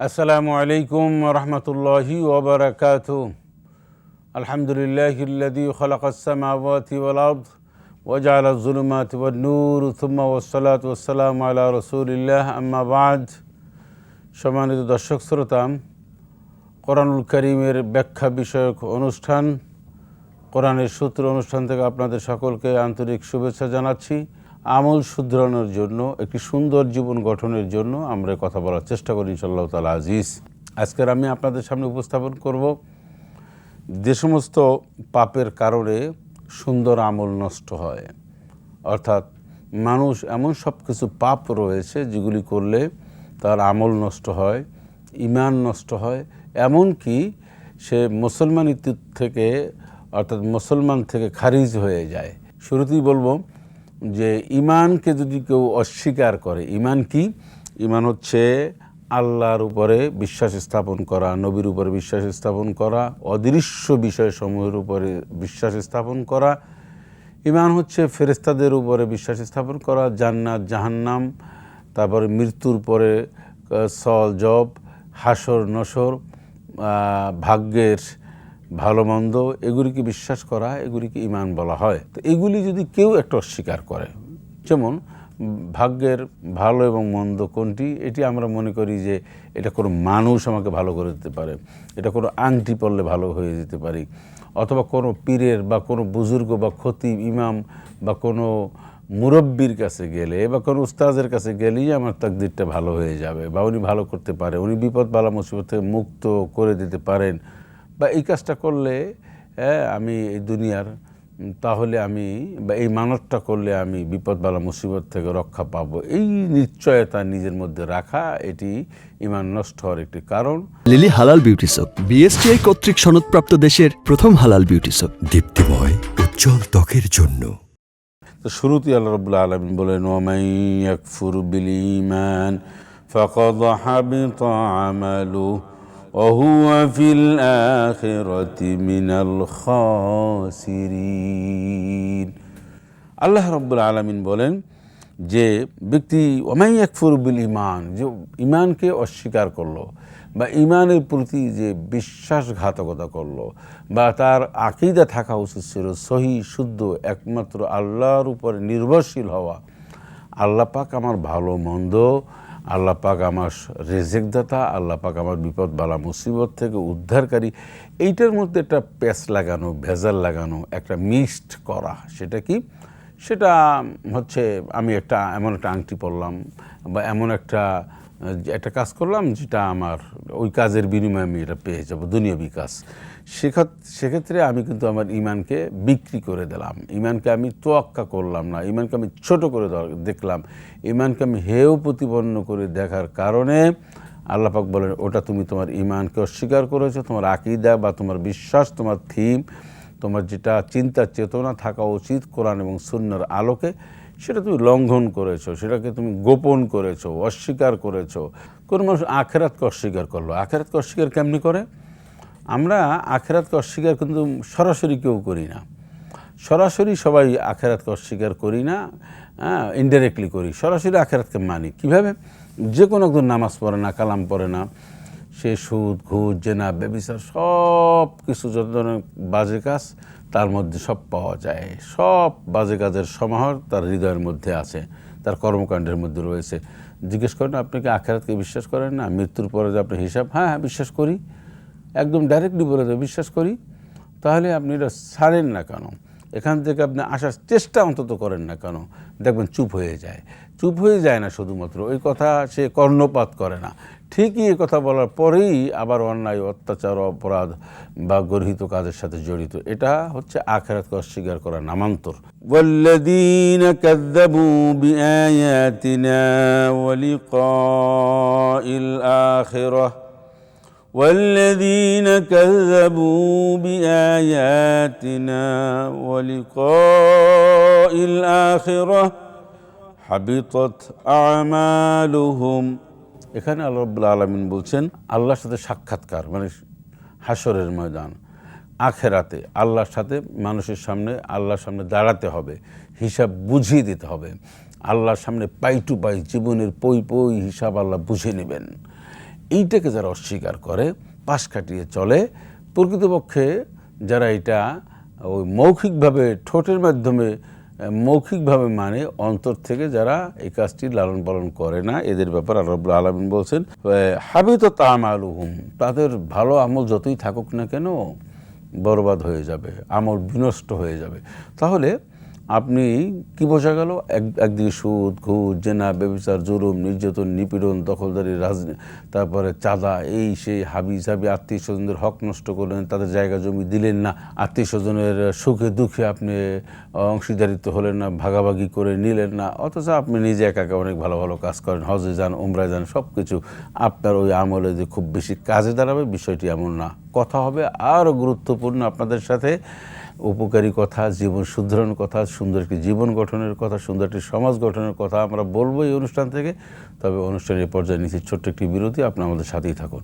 আসসালামু আলাইকুম রহমতুল্লাহি ওবরাকাত আলহামদুলিল্লাহ ইল্লাদি খলাকাসমাওয়াতি ওয়ালাদ ওয়াজাল জুলুমাত ওয়ান্নূর সম্মানিত দর্শক শ্রোতাম কোরআনুল করিমের ব্যাখ্যা বিষয়ক অনুষ্ঠান, কোরআনের সূত্র অনুষ্ঠান থেকে আপনাদের সকলকে আন্তরিক শুভেচ্ছা জানাচ্ছি। আমল শুধরানোর জন্য, একটি সুন্দর জীবন গঠনের জন্য আমরা কথা বলার চেষ্টা করি ইনশাল্লাহ তালা আজিজ। আজকের আমি আপনাদের সামনে উপস্থাপন করব যে সমস্ত পাপের কারণে সুন্দর আমল নষ্ট হয়। অর্থাৎ মানুষ এমন সব কিছু পাপ রয়েছে যেগুলি করলে তার আমল নষ্ট হয় ইমান নষ্ট হয়, এমনকি সে মুসলমানিত্ব থেকে, অর্থাৎ মুসলমান থেকে খারিজ হয়ে যায়। শুরুতেই বলব যে ইমানকে যদি কেউ অস্বীকার করে ইমান কি? ইমান হচ্ছে আল্লাহর উপরে বিশ্বাস স্থাপন করা, নবীর উপরে বিশ্বাস স্থাপন করা, অদৃশ্য বিষয় বিষয়সমূহের উপরে বিশ্বাস স্থাপন করা। ইমান হচ্ছে ফেরেস্তাদের উপরে বিশ্বাস স্থাপন করা, জান্নাত, জাহান্নাম, তারপরে মৃত্যুর পরে সল জব হাসর নসর ভাগ্যের ভালো মন্দ, এগুলিকে বিশ্বাস করা, এগুলিকে ইমান বলা হয়। তো এগুলি যদি কেউ একটা অস্বীকার করে, যেমন ভাগ্যের ভালো এবং মন্দ কোনটি? এটি আমরা মনে করি যে এটা কোনো মানুষ আমাকে ভালো করে দিতে পারে, এটা কোনো আংটি পড়লে ভালো হয়ে যেতে পারি, অথবা কোনো পীরের বা কোনো বুজুর্গ বা খতিব, ইমাম বা কোনো মুরব্বীর কাছে গেলে বা কোনো উস্তাদের কাছে গেলেই আমার তাকদিরটা ভালো হয়ে যাবে বা উনি ভালো করতে পারে, উনি বিপদ বালা মুসিবত থেকে মুক্ত করে দিতে পারেন। বা এই কাজটা করলে আমি এই দুনিয়ার তাহলে আমি বা এই মানবটা করলে আমি বিপদ বালা মুসিবত থেকে রক্ষা পাব। এই নিশ্চয়তা নিজের মধ্যে রাখা এটি ইমান নষ্ট হওয়ার একটি কারণ। লিলি হালাল বিউটি সপ বিএসটিআই কর্তৃক সনদপ্রাপ্ত দেশের প্রথম হালাল বিউটি সপ। দীপ্তিময় উজ্জ্বল ত্বকের জন্য। তো শুরুতেই আল্লাহ রবুল্লা আলমিন বলেন ওমাইয়াকফুর বিল ইমান ফকদ হাবিত আমালু وهو في الآخرة من الخاسرين আল্লাহ রব্বুল আলমিন বলেন যে ব্যক্তি ওমাই একফুর বিল ইমান যে ইমানকে অস্বীকার করলো বা ইমানের প্রতি যে বিশ্বাসঘাতকতা করলো বা তার আকিদা থাকা উচিত ছিল সহি শুদ্ধ একমাত্র আল্লাহর উপরে নির্ভরশীল হওয়া আল্লাহ পাক আমার ভালো মন্দ আল্লাহ পাক আমার রেজেকদাতা, আল্লাহ পাক আমার বিপদ বালা মুসিবত থেকে উদ্ধারকারী। এইটার মধ্যে একটা প্যাচ লাগানো, ভেজাল লাগানো, একটা মিক্সড করা, সেটা কি? সেটা হচ্ছে আমি একটা, এমন একটা আংটি পড়লাম বা এমন একটা একটা কাজ করলাম যেটা আমার, ওই কাজের বিনিময়ে আমি এটা পেয়ে যাব, দুনিয়া বিকাশ। সেক্ষেত্রে আমি কিন্তু আমার ইমানকে বিক্রি করে দিলাম। ইমানকে আমি তোয়াক্কা করলাম না, ইমানকে আমি ছোট করে দেখলাম। ইমানকে আমি হেয় প্রতিপন্ন করে দেখার কারণে আল্লাপাক বলেন, ওটা তুমি তোমার ইমানকে অস্বীকার করেছ, তোমার আকিদা বা তোমার বিশ্বাস, তোমার থিম, তোমার যেটা চিন্তা, চেতনা থাকা উচিত কোরআন এবং সুন্নার আলোকে। সেটা তুমি লঙ্ঘন করেছ, সেটাকে তুমি গোপন করেছ, অস্বীকার করেছ। কোনো মানুষ আখেরাতকে অস্বীকার করল। আখেরাতকে অস্বীকার কেমনি করে? আমরা আখেরাতকে অস্বীকার কিন্তু সরাসরি কেউ করি না। সরাসরি সবাই আখেরাতকে অস্বীকার করি না হ্যাঁ ইনডাইরেক্টলি করি। সরাসরি আখেরাতকে মানি। কীভাবে? যে কোনো একজন নামাজ পড়ে না, কালাম পড়ে না। সে সুদ, ঘুষ, জেনা, ব্যবিচার সব কিছু যত ধরনের বাজে কাজ, তার মধ্যে সব পাওয়া যায়। সব বাজে কাজের সমাহার তার হৃদয়ের মধ্যে আছে, তার কর্মকাণ্ডের মধ্যে রয়েছে। জিজ্ঞেস করেন, আপনি কি আখেরাতকে বিশ্বাস করেন না? মৃত্যুর পরে যে আপনি হিসাব হ্যাঁ হ্যাঁ বিশ্বাস করি। একদম ডাইরেক্টলি বলে দেবে, বিশ্বাস করি। তাহলে আপনি এটা ছাড়েন না কেন? এখান থেকে আপনি আসার চেষ্টা অন্তত করেন না কেন? দেখবেন চুপ হয়ে যায়। চুপ হয়ে যায় না শুধুমাত্র। ওই কথা সে কর্ণপাত করে না। ঠিকই এই কথা বলার পরেই আবার অন্যায় অত্যাচার অপরাধ বা গর্হিত কাজের সাথে জড়িত এটা হচ্ছে আখেরাতকে অস্বীকার করা নামান্তর والذين كذبوا بآياتنا ولقاء الآخرة والذين كذبوا بآياتنا ولقاء الآخرة حبطت أعمالهم এখানে আল্লাহ আলমিন বলছেন, আল্লাহর সাথে সাক্ষাৎকার মানে হাসরের ময়দান। আখেরাতে আল্লাহর সাথে মানুষের সামনে, আল্লাহর সামনে দাঁড়াতে হবে, হিসাব বুঝিয়ে দিতে হবে। আল্লাহর সামনে পাই টু পাই, জীবনের পই পই হিসাব আল্লাহ বুঝে নেবেন। এইটাকে যারা অস্বীকার করে, পাশ কাটিয়ে চলে, প্রকৃতপক্ষে যারা এটা ওই মৌখিকভাবে, ঠোঁটের মাধ্যমে মৌখিকভাবে মানে অন্তর থেকে যারা এই কাজটি লালন পালন করে না, এদের ব্যাপারে আল্লাহ আলমিন বলছেন হাবিত তাম আলুহুম তাদের ভালো আমল যতই থাকুক না কেন বরবাদ হয়ে যাবে, আমল বিনষ্ট হয়ে যাবে। তাহলে আপনি কি বোঝা গেল? এক, একদিকে সুদ, ঘুষ, জেনা, ব্যবচার, জুলুম, নির্যাতন, নিপীড়ন, দখলদারি রাজনীতি তারপরে চাঁদা, এই সেই হাবি সাবি আত্মীয় স্বজনদের হক নষ্ট করলেন, তাদের জায়গা জমি দিলেন না, আত্মীয় স্বজনের সুখে দুঃখে আপনি অংশীদারিত্ব হলেন না, ভাগাভাগি করে নিলেন না, অথচ আপনি নিজে একা অনেক ভালো ভালো কাজ করেন, হজে যান ওমরায় যান সব কিছু আপনার ওই আমলে যে খুব বেশি কাজে দাঁড়াবে, বিষয়টি এমন না। কথা হবে আরও গুরুত্বপূর্ণ আপনাদের সাথে। উপকারী কথা, জীবন শুধরানোর কথা সুন্দর একটি জীবন গঠনের কথা সুন্দর একটি সমাজ গঠনের কথা আমরা বলব এই অনুষ্ঠান থেকে। তবে অনুষ্ঠানের পর্যায়ে নিচ্ছি ছোট্ট একটি বিরতি, আপনি আমাদের সাথেই থাকুন।